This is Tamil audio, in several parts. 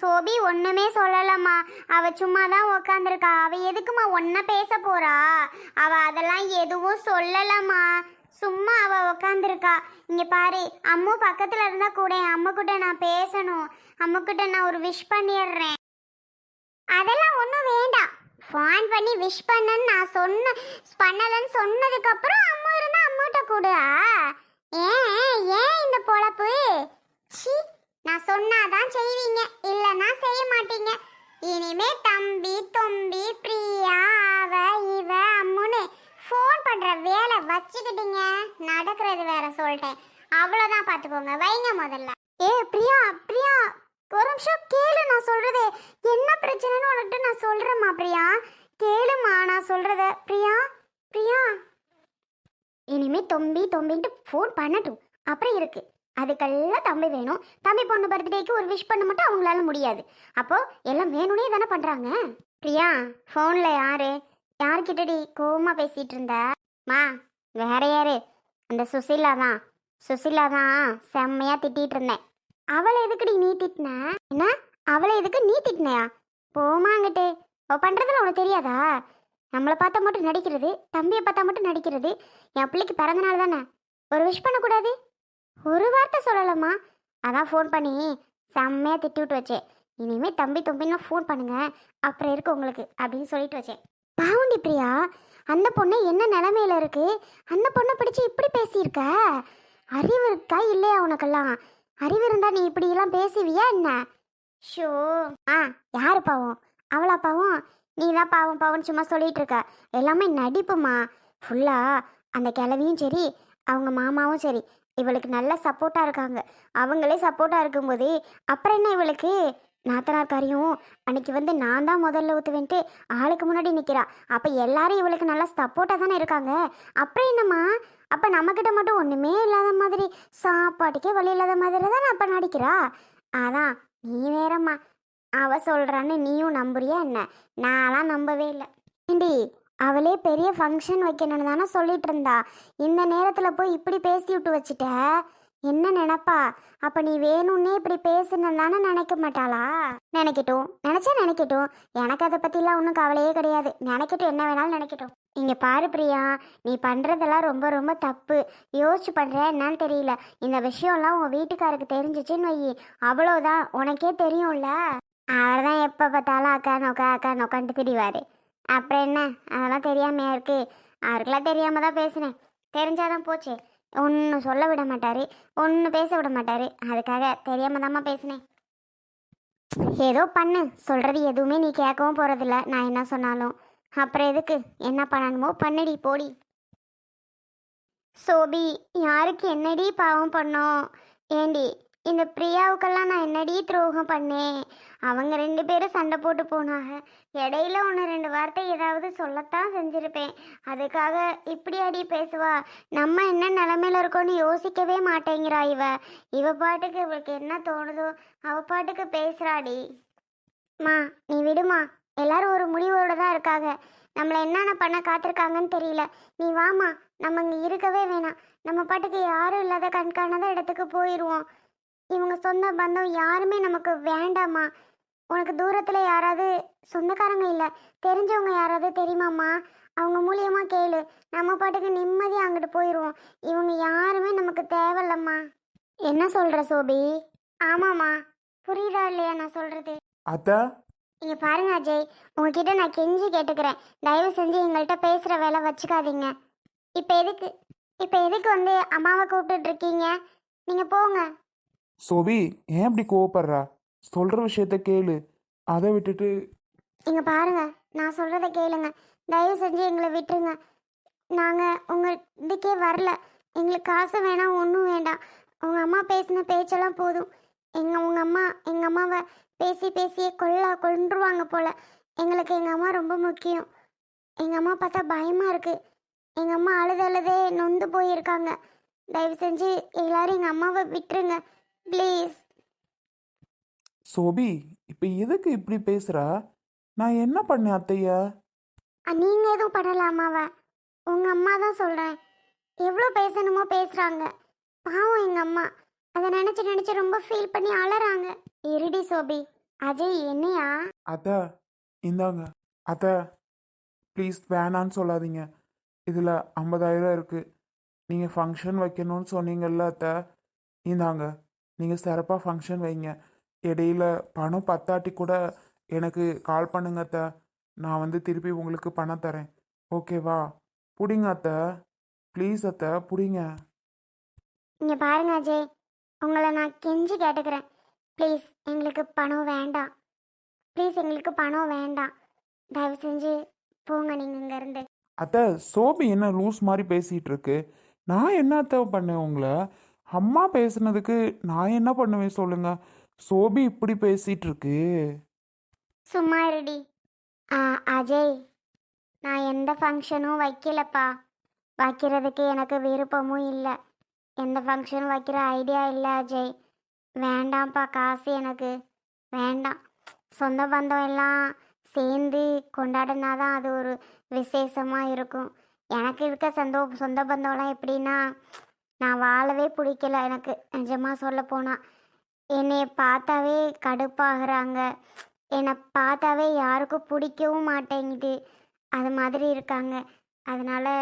சோபி ஒன்றுமே சொல்லலம்மா. அவ சும்மா தான் உக்காந்துருக்கா. அவ எதுக்குமா ஒன்றா பேச போறா? அவ அதெல்லாம் எதுவும் சொல்லலம்மா. சும்மா அவ உக்காந்துருக்கா. இங்கே பாரு அம்மு பக்கத்தில் இருந்தால் கூட என் கிட்ட நான் பேசணும். அம்ம்கிட்ட நான் ஒரு விஷ் பண்ணிடுறேன். அதெல்லாம் ஒன்றும் வேண்டாம். ஃபோன் பண்ணி விஷ் பண்ணன்னு நான் சொன்ன பண்ணலன்னு சொன்னதுக்கப்புறம் அம்மா இருந்தால் அம்மாட்ட கூட ஏன் ஏன் இந்த பொழப்பு சி நான் சொன்னாதான் செய்வீங்க இல்லைன்னா செய்ய மாட்டீங்க இனிமே தம்பி தொம்பி பிரியா அவ இவ அம்முன்னு ஃபோன் பண்ற வேலை வச்சுக்கிட்டீங்க நடக்கிறது வேற சொல்லிட்டேன் அவ்வளோதான் பார்த்துக்கோங்க வைங்க முதல்ல ஏ பிரியா பிரியா ஒரு நிமிஷம் கேளு நான் சொல்றது என்ன பிரச்சனைன்னு சொல்றேம்மா பிரியா. கேளுமா நான் சொல்றத. பிரியா பிரியா. இனிமே தொம்பி தொம்பின்ட்டு ஃபோன் பண்ணட்டும். அப்புறம் இருக்கு. அதுக்கெல்லாம் தம்பி வேணும். தம்பி பொண்ணு பர்த்டேக்கு ஒரு விஷ் பண்ண மட்டும் அவங்களால முடியாது. அப்போ எல்லாம் வேணும்னே தானே பண்றாங்க. பிரியா ஃபோன்ல யாரு? யார்கிட்டடி கோவமா பேசிட்டு இருந்த? மா வேற யாரு? அந்த சுசிலா தான். சுசிலா தான் செம்மையா திட்டிட்டு இருந்தேன். அவளை எதுக்குடி நீ திட்டின? என்ன? அவளை எதுக்கு நீ திட்டினையா? போமாங்கிட்டு அவ பண்ணுறதுல உனக்கு தெரியாதா? நம்மளை பார்த்தா மட்டும் நடிக்கிறது தம்பியை பார்த்தா மட்டும் நடிக்கிறது என் பிள்ளைக்கு பிறந்த நாள் தானே. ஒரு விஷ் பண்ணக்கூடாது? ஒரு வார்த்தை சொல்லலாமா அதான் ஃபோன் பண்ணி செம்மையாக திட்டி விட்டு வச்சேன் இனிமேல் தம்பி தம்பின்னு ஃபோன் பண்ணுங்க. அப்புறம் இருக்கு உங்களுக்கு அப்படின்னு சொல்லிட்டு வச்சேன் பாவுண்டி பிரியா அந்த பொண்ணு என்ன நிலமையில இருக்கு? அந்த பொண்ணை பிடிச்சி இப்படி பேசியிருக்க? அறிவு இருக்கா இல்லையா உனக்கெல்லாம்? அறிவு இருந்தா நீ இப்படி எல்லாம் பேசுவியா என்ன? ஷோ. ஆ யார் பாவம்? அவளா பாவம்? நீ தான் பாவம் பாவம்னு சும்மா சொல்லிட்டு இருக்க எல்லாமே நடிப்புமா. ஃபுல்லாக அந்த கிளவியும் சரி அவங்க மாமாவும் சரி இவளுக்கு நல்ல சப்போர்ட்டாக இருக்காங்க. அவங்களே சப்போர்ட்டாக இருக்கும்போது அப்புறம் என்ன இவளுக்கு? நாத்தனார்காரியும் அன்னைக்கு வந்து நான் தான் முதல்ல ஊற்றுவேன்ட்டு ஆளுக்கு முன்னாடி நிற்கிறா அப்போ எல்லாரும் இவளுக்கு நல்லா சப்போர்ட்டாக தானே இருக்காங்க. அப்புறம் என்னம்மா? அப்போ நம்மக்கிட்ட மட்டும் ஒன்றுமே இல்லாத மாதிரி சாப்பாட்டுக்கே வழி இல்லாத மாதிரி தானே அப்போ நடிக்கிறா? அதான் நீ வேறம்மா. அவ சொல்கிறான்னு நீயும் நம்புறியா என்ன? நான்லாம் நம்பவே இல்லை. ஏண்டி அவளே பெரிய ஃபங்க்ஷன் வைக்கணும்னு தானே சொல்லிட்டு இருந்தா. இந்த நேரத்தில் போய் இப்படி பேசி விட்டு வச்சுட்ட? என்ன நினப்பா? அப்ப நீ வேணும்னே இப்படி பேசுனதானே தானே நினைக்க மாட்டாளா? நினைக்கட்டும். நினைச்சா நினைக்கட்டும். எனக்கு அதை பத்திலாம் ஒன்றும் கவலையே கிடையாது. நினைக்கட்டும். என்ன வேணாலும் நினைக்கட்டும். இங்கே பாரு பிரியா. நீ பண்ணுறதெல்லாம் ரொம்ப ரொம்ப தப்பு. யோசிச்சு பண்ணுற என்னன்னு தெரியல. இந்த விஷயம்லாம் உன் வீட்டுக்காருக்கு தெரிஞ்சிச்சுன்னு வை அவ்வளோதான் உனக்கே தெரியும்ல? அவர் தான் எப்போ பார்த்தாலும் அக்கா நோக்கா அக்கா நோக்கான்ட்டு திரிவாரு. அப்புறம் என்ன? அதெல்லாம் தெரியாமையா இருக்கு. அவருக்கெல்லாம் தெரியாம தான் பேசினேன். தெரிஞ்சாதான் போச்சு. ஒன்றும் சொல்ல விட மாட்டார். ஒன்றும் பேச விட மாட்டார். அதுக்காக தெரியாமல் தாம்மா பேசினேன். ஏதோ பண்ணு. சொல்றது எதுவுமே நீ கேட்கவும் போறதில்ல. நான் என்ன சொன்னாலும். அப்புறம் எதுக்கு? என்ன பண்ணணுமோ பண்ணுடி போடி. சோபி யாருக்கு என்னடி பாவம் பண்ணோம்? ஏண்டி இந்த பிரியாவுக்கெல்லாம் நான் என்னடி துரோகம் பண்ணேன்? அவங்க ரெண்டு பேரும் சண்டை போட்டு போனாங்க. இடையில ஒன்று ரெண்டு வார்த்தை ஏதாவது சொல்லத்தான் செஞ்சுருப்பேன். அதுக்காக இப்படி அடி பேசுவா? நம்ம என்ன நிலமையில இருக்கோன்னு யோசிக்கவே மாட்டேங்கிறா இவ. இவ பாட்டுக்கு இவளுக்கு என்ன தோணுதோ அவ பாட்டுக்கு பேசுகிறாடி மா நீ விடுமா? எல்லாரும் ஒரு முடிவோட தான் இருக்காங்க. நம்மளை என்னென்ன பண்ண காத்திருக்காங்கன்னு தெரியல. நீ வாமா. நம்ம இங்கே இருக்கவே வேணாம். நம்ம பாட்டுக்கு யாரும் இல்லாத கண்காணாத இடத்துக்கு போயிடுவோம் இவங்க சொந்த பந்தம் யாருமே நமக்கு வேண்டாம்மா. உனக்கு தூரத்தில் யாராவது சொந்தக்காரங்க இல்லை தெரிஞ்சவங்க யாராவது தெரியுமாம்மா? அவங்க மூலியமாக கேளு. நம்ம பாட்டுக்கு நிம்மதியாக அங்கிட்டு போயிடுவோம் இவங்க யாருமே நமக்கு தேவையில்லம்மா. என்ன சொல்கிற சோபி? ஆமாம்மா. புரியுதா இல்லையா நான் சொல்கிறது அத்தா? இங்க பாருங்க அஜய். உங்ககிட்ட நான் கெஞ்சி கேட்டுக்கிறேன். தயவு செஞ்சு எங்கள்கிட்ட பேசுற வேலை வச்சுக்காதீங்க. இப்போ எதுக்கு இப்போ எதுக்கு வந்து அம்மாவை கூப்பிட்டுட்டு இருக்கீங்க? நீங்க போங்க. சோபி ஏன் இப்படி கோவப்படுறா? சொல்ற விஷயத்த கேளு. அதை விட்டுட்டு இங்க பாருங்க நான் சொல்றத கேளுங்க. தயவு செஞ்சு எங்களை விட்டுருங்க. நாங்க உங்க இதுக்கே வரல. எங்களுக்கு காசு வேணாம் ஒன்றும் வேண்டாம். உங்க அம்மா பேசின பேச்செல்லாம் போதும். எங்க உங்க அம்மா எங்க அம்மாவை பேசி பேசியே கொல்லா கொன்றுவாங்க போல. எங்களுக்கு எங்க அம்மா ரொம்ப முக்கியம். எங்க அம்மா பார்த்தா பயமா இருக்கு. எங்க அம்மா அழுது அழுதே நொந்து போயிருக்காங்க. தயவு செஞ்சு எல்லாரும் எங்க அம்மாவை விட்டுருங்க. ப்ளீஸ் சோபி இப்ப எதுக்கு இப்படி பேசுறா? நான் என்ன பண்ணேன் அத்தையா? நீங்க எதுவும் பண்ணலாமாவ உங்க அம்மா தான் சொல்றேன். எவ்வளோ பேசணுமோ பேசுறாங்க. பாவம் எங்க அம்மா. அதை நினைச்சு நினைச்சு ரொம்ப ஃபீல் பண்ணி அழறாங்க இருடி சோபி அஜய் என்னையா? அத்தை இந்தாங்க. அத்தை ப்ளீஸ் வேணான்னு சொல்லாதீங்க. இதில் ஐம்பதாயிரம் இருக்குது நீங்கள் ஃபங்க்ஷன் வைக்கணும்னு சொன்னீங்கல்ல அத்தை? இந்தாங்க. நீங்கள் சிறப்பாக ஃபங்க்ஷன் வைங்க. இடையில பணம் பத்தாட்டி கூட எனக்கு கால் பண்ணுங்க அத்தை. நான் வந்து திருப்பி உங்களுக்கு பணம் தரேன். ஓகேவா புடிங்க அத்தை. ப்ளீஸ் அத்தை புடிங்க. இங்க பாருங்க அஜய். உங்களை நான் கெஞ்சி கேட்டுக்கிறேன். ப்ளீஸ் எங்களுக்கு பணம் வேண்டாம். ப்ளீஸ் எங்களுக்கு பணம் வேண்டாம். தயவு செஞ்சு போங்க நீங்க இங்க இருந்து. அத்தை சோபி என்ன லூஸ் மாதிரி பேசிகிட்டு இருக்கு. நான் என்ன அத்தை பண்ணேன் உங்களை? அம்மா பேசுனதுக்கு நான் என்ன பண்ணுவேன் சொல்லுங்க? சோபி இப்படி பேசிட்டு இருக்கு சும்மா இருடி. ஆ அஜய் நான் எந்த ஃபங்க்ஷனும் வைக்கலப்பா. வைக்கிறதுக்கு எனக்கு விருப்பமும் இல்லை. எந்த ஃபங்க்ஷனும் வைக்கிற ஐடியா இல்லை அஜய். வேண்டாம்ப்பா காசு எனக்கு. வேண்டாம். சொந்த பந்தம் எல்லாம் சேர்ந்து கொண்டாடினா தான் அது ஒரு விசேஷமாக இருக்கும். எனக்கு இருக்க சொந்த சொந்த பந்தம்லாம் எப்படின்னா நான் வாழவே பிடிக்கல எனக்கு நிஜமாக சொல்ல போனால் என்னைய பார்த்தாவே கடுப்பாகிறாங்க. என்னை பார்த்தாவே யாருக்கும் பிடிக்கவும் மாட்டேங்குது. அது மாதிரி இருக்காங்க. அதனால்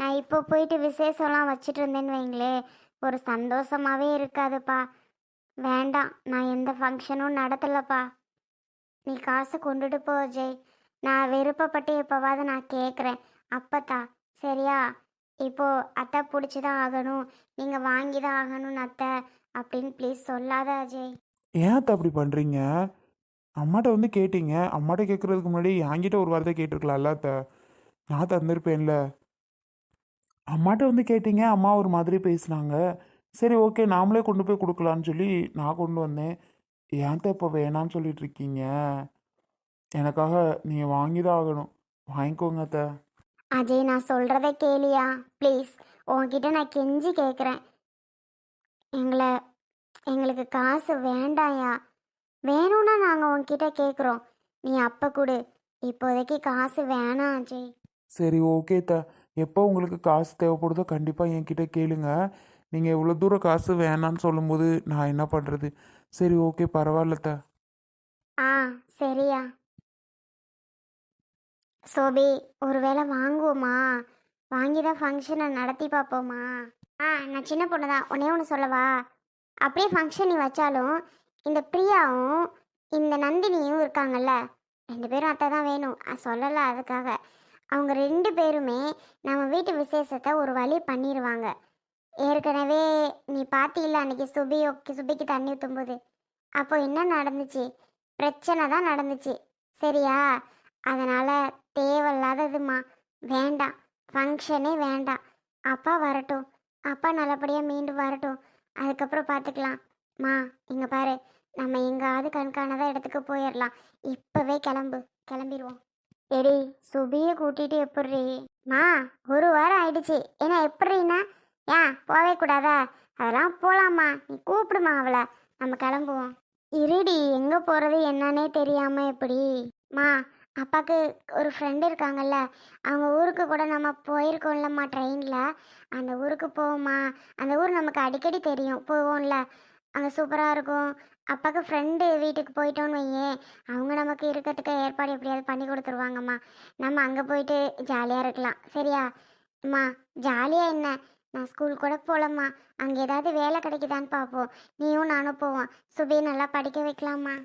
நான் இப்போ போயிட்டு விசேஷம்லாம் வச்சுட்டு இருந்தேன்னு வைங்களே ஒரு சந்தோஷமாகவே இருக்காதுப்பா. வேண்டாம் நான் எந்த ஃபங்க்ஷனும் நடத்தலப்பா. நீ காசு கொண்டுட்டு போ ஜெய். நான் விருப்பப்பட்டு எப்போவாவது நான் கேட்குறேன் அப்பத்தா சரியா? இப்போ அத்தை பிடிச்சி தான் ஆகணும். நீங்கள் வாங்கி தான் ஆகணும்னு அத்தை. அப்படின்னு ப்ளீஸ் சொல்லாத அஜய். ஏன் அத்தை அப்படி பண்ணுறீங்க அம்மாட்ட வந்து கேட்டீங்க. அம்மாட்ட கேட்குறதுக்கு முன்னாடி என்கிட்ட ஒரு வார்த்தை கேட்டிருக்கலாம்ல அத்தை. நான் தந்திருப்பேன்ல. அம்மாட்ட வந்து கேட்டீங்க. அம்மா ஒரு மாதிரி பேசுனாங்க. சரி ஓகே நாமளே கொண்டு போய் கொடுக்கலான்னு சொல்லி நான் கொண்டு வந்தேன். ஏன்த்த இப்போ வேணான்னு சொல்லிட்டு இருக்கீங்க? எனக்காக நீங்கள் வாங்கி தான் ஆகணும். வாங்கிக்கோங்க அத்தை. அஜய் நான் சொல்கிறத கேளியா? ப்ளீஸ் உன்கிட்ட நான் கெஞ்சி கேட்குறேன் எங்களை எங்களுக்கு காசு வேண்டாயா? வேணும்னா நாங்கள் உன்கிட்ட கேட்குறோம் நீ அப்போ கொடு. இப்போதைக்கு காசு வேணாம் அஜய். சரி ஓகே த எப்போ உங்களுக்கு காசு தேவைப்படுதோ கண்டிப்பாக என்கிட்ட கேளுங்க. நீங்கள் எவ்வளோ தூரம் காசு வேணான்னு சொல்லும்போது நான் என்ன பண்ணுறது சரி ஓகே பரவாயில்ல த ஆ சரியா. சோபி ஒருவேளை வாங்குவோமா? வாங்கி தான் ஃபங்க்ஷனை நடத்தி பார்ப்போமா? ஆ நான் சின்ன பொண்ணு தான் உன்னே ஒன்று சொல்லவா? அப்படியே ஃபங்க்ஷன் நீ வச்சாலும் இந்த பிரியாவும் இந்த நந்தினியும் இருக்காங்கல்ல ரெண்டு பேரும் அத்தை தான் வேணும் சொல்லலை அதுக்காக. அவங்க ரெண்டு பேருமே நம்ம வீட்டு விசேஷத்தை ஒரு வழி பண்ணிடுவாங்க ஏற்கனவே நீ பார்த்தில்ல அன்னைக்கு சுபி சுபிக்கு தண்ணி ஊற்றும்போது அப்போ என்ன நடந்துச்சு? பிரச்சனை தான் நடந்துச்சு. சரியா? அதனால் தேவையில்லாததுமா வேண்டாம். ஃபங்க்ஷனே வேண்டாம். அப்பா வரட்டும். அப்பா நல்லபடியாக மீண்டும் வரட்டும். அதுக்கப்புறம் பார்த்துக்கலாம் மா இங்கே பாரு. நம்ம எங்காவது கண்காணாத இடத்துக்கு போயிடலாம் இப்போவே கிளம்பு. கிளம்பிடுவோம். எடி சுபியை கூட்டிகிட்டு எப்படி மா ஒரு வாரம் ஆயிடுச்சு. ஏன்னா எப்படின்னா? ஏன் போவே கூடாதா? அதெல்லாம் போகலாமா நீ கூப்பிடுமா அவளை. நம்ம கிளம்புவோம். இருடி எங்கே போகிறது என்னன்னே தெரியாமல் எப்படி? மா அப்பாவுக்கு ஒரு ஃப்ரெண்டு இருக்காங்கல்ல அவங்க ஊருக்கு கூட நம்ம போயிருக்கோம்லம்மா ட்ரெயினில் அந்த ஊருக்கு போவோம்மா. அந்த ஊர் நமக்கு அடிக்கடி தெரியும். போவோம்ல. அங்கே சூப்பராக இருக்கும். அப்பாவுக்கு ஃப்ரெண்டு வீட்டுக்கு போயிட்டோன்னு வையேன் அவங்க நமக்கு இருக்கிறதுக்கு ஏற்பாடு எப்படியாவது பண்ணி கொடுத்துருவாங்கம்மா. நம்ம அங்கே போயிட்டு ஜாலியாக இருக்கலாம். சரியா? அம்மா ஜாலியாக என்ன? நான் ஸ்கூல் கூட போகலம்மா. அங்கே ஏதாவது வேலை கிடைக்குதான்னு பார்ப்போம். நீயும் நானும் போவோம். சுபி நல்லா படிக்க வைக்கலாமா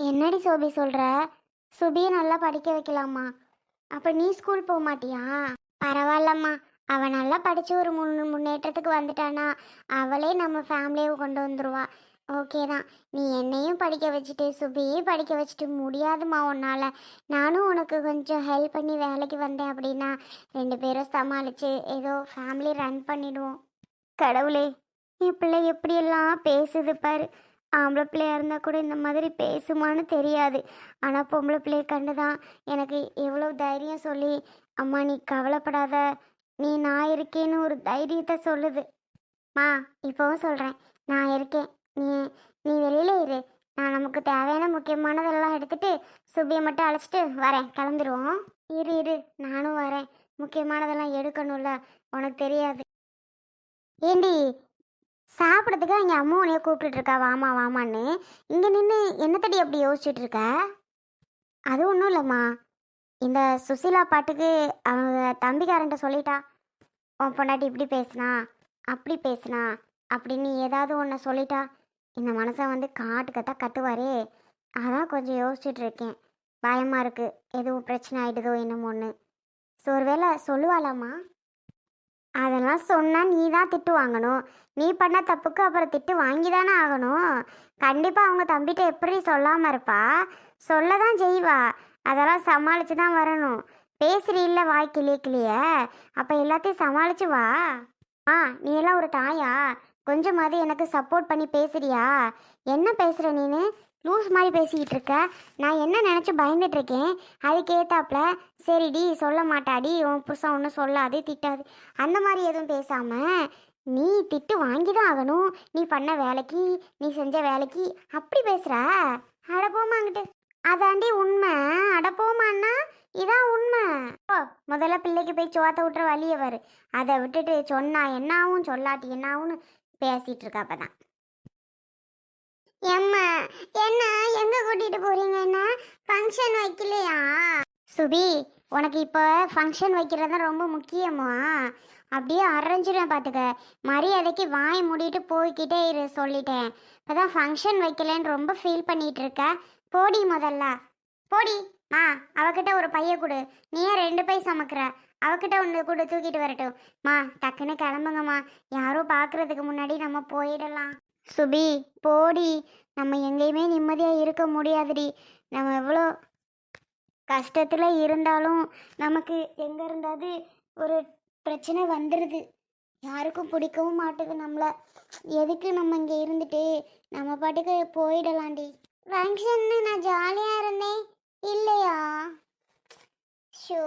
என்னடி சோபி சொல்கிற சுபியை நல்லா படிக்க வைக்கலாமா? அப்போ நீ ஸ்கூல் போக மாட்டியா? பரவாயில்லம்மா. அவள் நல்லா படித்து ஒரு முன் முன்னேற்றத்துக்கு வந்துட்டானா. அவளே நம்ம ஃபேமிலியை கொண்டு வந்துடுவா ஓகே தான். நீ என்னையும் படிக்க வச்சுட்டு சுபியையும் படிக்க வச்சுட்டு முடியாதுமா உன்னால். நானும் உனக்கு கொஞ்சம் ஹெல்ப் பண்ணி வேலைக்கு வந்தேன் அப்படின்னா ரெண்டு பேரும் சமாளித்து ஏதோ ஃபேமிலி ரன் பண்ணிடுவோம். கடவுளே என் பிள்ளை எப்படியெல்லாம் பேசுது பாரு. ஆம்பளை பிள்ளையா இருந்தால் கூட இந்த மாதிரி பேசுமான்னு தெரியாது. ஆனால் பொம்பளை பிள்ளைய கண்டு தான் எனக்கு எவ்வளோ தைரியம் சொல்லி அம்மா நீ கவலைப்படாத. நீ நான் இருக்கேன்னு ஒரு தைரியத்தை சொல்லுது. மா இப்போவும் சொல்கிறேன் நான் இருக்கேன். நீ நீ வெளியில இரு. நான் நமக்கு தேவையான முக்கியமானதெல்லாம் எடுத்துட்டு சுபியை மட்டும் அழைச்சிட்டு வரேன். கிளம்பிடுவோம். இரு இரு. நானும் வரேன். முக்கியமானதெல்லாம் எடுக்கணும்ல. உனக்கு தெரியாது. ஏண்டி சாப்பிட்றதுக்கு எங்கள் அம்மா உன்னைய கூப்பிட்டுட்டு இருக்கா? வாமா வாமான்னு இங்கே நின்று என்னத்தடி அப்படி யோசிச்சுட்டு இருக்க? அது ஒன்றும் இல்லைம்மா. இந்த சுசிலா பாட்டுக்கு அவங்க தம்பிக்காரன்ட்ட சொல்லிட்டா உன் பொண்டாட்டி இப்படி பேசுனா அப்படி பேசுனா அப்படின்னு ஏதாவது ஒன்று சொல்லிட்டா இந்த மனசை வந்து காட்டுக்கத்தா கத்துவாரே. அதான் கொஞ்சம் யோசிச்சுட்டு இருக்கேன். பயமாக இருக்குது எதுவும் பிரச்சனை ஆயிடுதோ என்னமோன்னு. ஸோ ஒருவேளை சொல்லுவாளாம்மா? அதெல்லாம் சொன்னால் நீ தான் திட்டு வாங்கணும். நீ பண்ண தப்புக்கு அப்புறம் திட்டு வாங்கி தானே ஆகணும். கண்டிப்பாக அவங்க தம்பிகிட்ட எப்படி சொல்லாமல் இருப்பா? சொல்ல தான் செய்வா. அதெல்லாம் சமாளித்து தான் வரணும். பேசுறீ இல்லை வாய் கிளிய கிளிய. அப்போ எல்லாத்தையும் சமாளிச்சு வா. ஆ நீ எல்லாம் ஒரு தாயா? கொஞ்சமாவது எனக்கு சப்போர்ட் பண்ணி பேசுறியா? என்ன பேசுகிற நீனு? லூஸ் மாதிரி பேசிக்கிட்டு இருக்க. நான் என்ன நினச்சி பயந்துட்டு இருக்கேன்? அதுக்கு சரிடி சொல்ல மாட்டாடி. உன் புதுசாக ஒன்றும் சொல்லாது திட்டாது. அந்த மாதிரி எதுவும் பேசாமல் நீ திட்டு வாங்கி தான் ஆகணும். நீ பண்ண வேலைக்கு நீ செஞ்ச வேலைக்கு. அப்படி பேசுகிற அடப்போமாங்கிட்டு அதாண்டி உண்மை. அடப்போமான்னா இதான் உண்மை. ஓ முதல்ல பிள்ளைக்கு போய் சோத்த விட்டுற வழியை வரு அதை விட்டுட்டு சொன்னா என்ன ஆகும் சொல்லாட்டி என்ன ஆகும்னு தான் எம்மா என்ன எங்க கூட்டிட்டு போறீங்கன்னா ஃபங்க்ஷன் வைக்கலையா? சுபி உனக்கு இப்போ ஃபங்க்ஷன் வைக்கிறது தான் ரொம்ப முக்கியமா? அப்படியே அரைஞ்சிடும் பார்த்துக்க மரியாதைக்கு வாய் மூடிட்டு போய்கிட்டே இரு சொல்லிட்டேன். இப்போதான் ஃபங்க்ஷன் வைக்கலன்னு ரொம்ப ஃபீல் பண்ணிட்டு இருக்க. போடி முதல்ல. போடி மா அவகிட்ட ஒரு பைய கொடு. நீ ஏன் ரெண்டு பை சமைக்கிற. அவகிட்ட ஒன்று கூட தூக்கிட்டு வரட்டும். மா டக்குன்னு கிளம்புங்கம்மா. யாரும் பார்க்கறதுக்கு முன்னாடி நம்ம போயிடலாம். சுபி போடி நம்ம எங்கேயுமே நிம்மதியாக இருக்க முடியாதுடி. நம்ம எவ்வளோ கஷ்டத்தில் இருந்தாலும் நமக்கு எங்கே இருந்தாவது ஒரு பிரச்சனை வந்துடுது யாருக்கும் பிடிக்கவும் மாட்டுது நம்மளை. எதுக்கு நம்ம இங்கே இருந்துட்டு நம்ம பாட்டுக்கு போயிடலாண்டி ஃபங்க்ஷன்னு நான் ஜாலியாக இருந்தேன். இல்லையா? ஷோ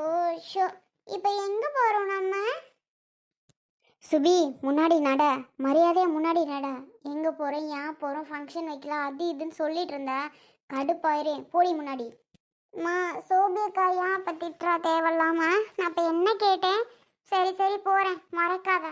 ஷோ. இப்போ எங்கே போகிறோம் நம்ம? சுபி முன்னாடி நட. மரியாதையாக முன்னாடி நட. எங்கே போகிறேன் ஏன் போகிறோம் ஃபங்க்ஷன் வைக்கலாம். அது இதுன்னு சொல்லிட்டு இருந்தேன் கடுப்பாயிரேன் போடி முன்னாடி. மா சோபியக்கா ஏன் இப்போ திட்டுறா? தேவையில்லாமல் நான் இப்போ என்ன கேட்டேன்? சரி சரி போகிறேன் மறக்காத.